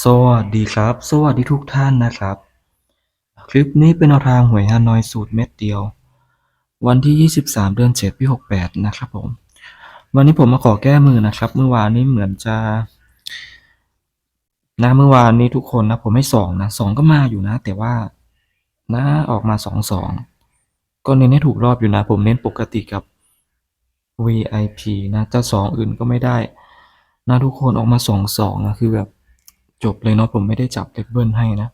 สวัสดีครับ สวัสดีทุกท่านนะครับ คลิปนี้เป็นแนวทางหวยฮานอยสูตรเม็ดเดียว วันที่ 23 เดือน7ปี68 นะครับผม วันนี้ผมมาขอแก้มือนะครับ เมื่อวานนี้เหมือนจะนะเมื่อวานนี้ทุกคนนะ ผมให้สองนะสองก็มาอยู่นะ แต่ว่านะออกมาสองสองก็เน้นให้ถูกรอบอยู่นะ ผมเน้นปกติกับ VIP นะจะสองอื่นก็ไม่ได้ นะทุกคนออกมาสองสองนะคือแบบ จบเลยเนาะผมไม่ได้จับเลขเบิ้ลให้นะ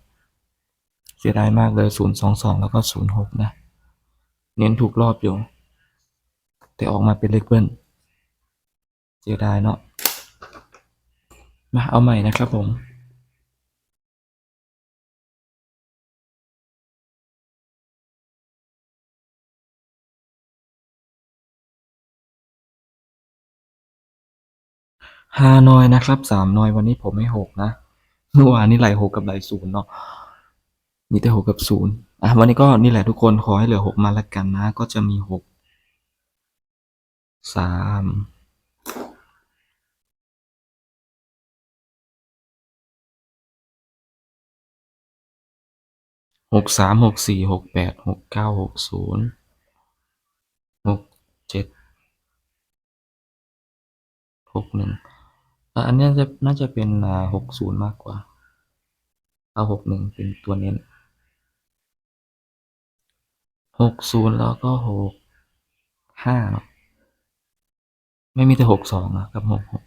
เสียดายมากเลยศูนย์สองสองแล้วก็ศูนย์หกนะ เน้นถูกรอบอยู่ แต่ออกมาเป็นเลขเบิ้ลเสียดายเนาะมาเอาใหม่นะครับผมฮานอยนะครับสามนอยวันนี้ผมไม่หกนะ เมื่อวานนี้ไหลหกกับไหลศูนย์เนาะมีแต่หกกับศูนย์อะวันนี้ก็นี่แหละทุกคนขอให้เหลือหกมาละกันนะ ก็จะมีหกสามหกสามหกสี่หกแปดหกเก้าหกศูนย์หกเจ็ดหกหนึ่งอะอันนี้จะน่าจะเป็นหกศูนย์มากกว่า เอาหกหนึ่งเป็นตัวเน้นหกศูนย์แล้วก็หกห้าเนาะไม่มีแต่หกสองอะกับหกหก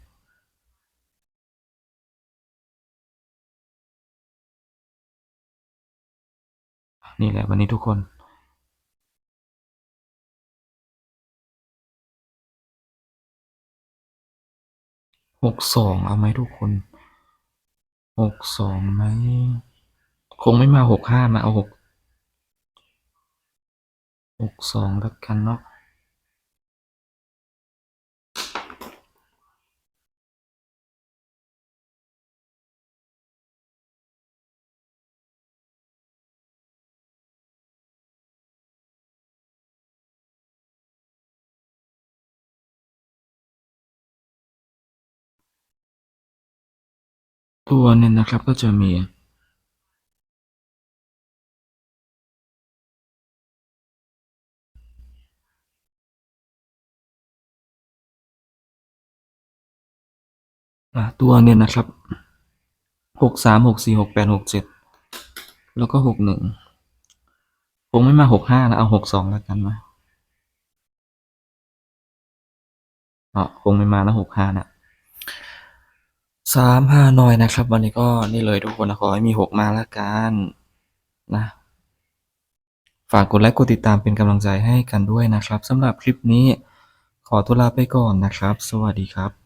นี่แหละวันนี้ทุกคนหกสองเอาไหมทุกคน หกสองไหม คงไม่มาหกห้ามาเอาหกหกสองแล้วกันเนาะ ตัวเนี่ยนะครับก็จะมีตัวเนี่ยนะครับหกสามหกสี่หกแปดหกเจ็ดแล้วก็หกหนึ่งคงไม่มาหกห้านะเอาหกสองแล้วกันนะอ๋อคงไม่มานะหกห้านะ สามห้าหน่อยนะครับ วันนี้ก็นี่เลยทุกคนนะขอให้มีหกมาละกันนะ ฝากกดไลค์กดติดตามเป็นกำลังใจให้กันด้วยนะครับสำหรับคลิปนี้ขอตัวลาไปก่อนนะครับ สวัสดีครับ